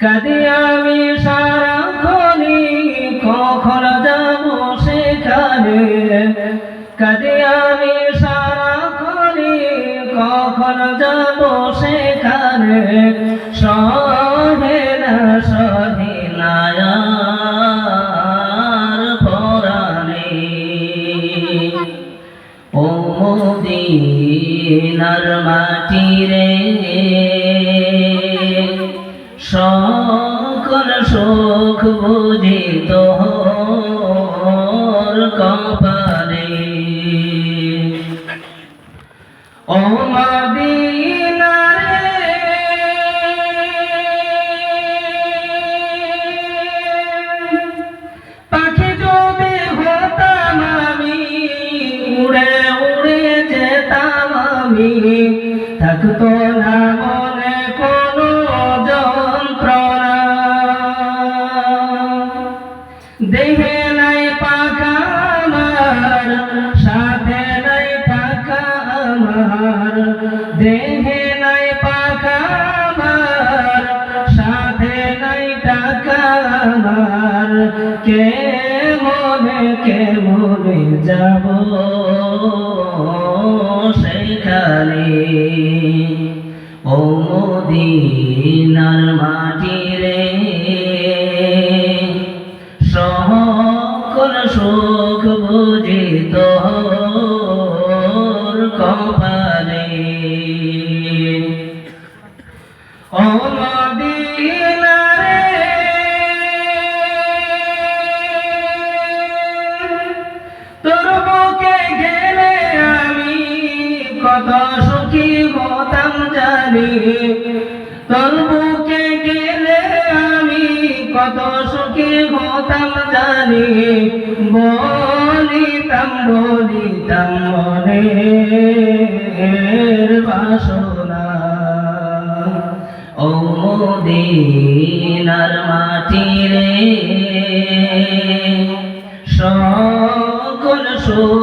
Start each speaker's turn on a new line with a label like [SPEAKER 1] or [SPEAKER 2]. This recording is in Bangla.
[SPEAKER 1] কাদে আমি সারাক্ষণি কখন যাব সেখানে? কাদে আমি সারাক্ষণি কখন যাব সেখানে? সহে না সহে নায়ার পরাণে। ও মদিনার মাটি রে সকল সুখ বুঝি তোর কপালে। ও মদিনা রে পাখি যদি হতাম আমি, উড়ে থাকতো না দেহে নাই পাখা আমার, সাথে নাই পাখা আমার। দেহে নাই পাখা আমার, সাথে নাই টাকা আমার। কে মনে কে মনে যাব সেখানে ও মদিনার মাটি তোর কপালে। ও মদিনা রে তোর বুকে গেলে আমি কত সুখী হতাম জানি। তোর গেলে আমি কত সুখী হতাম জানি। বলিতাম বলিতাম মনের বাসনা। ও মদিনার মাটি রে সকল সুখ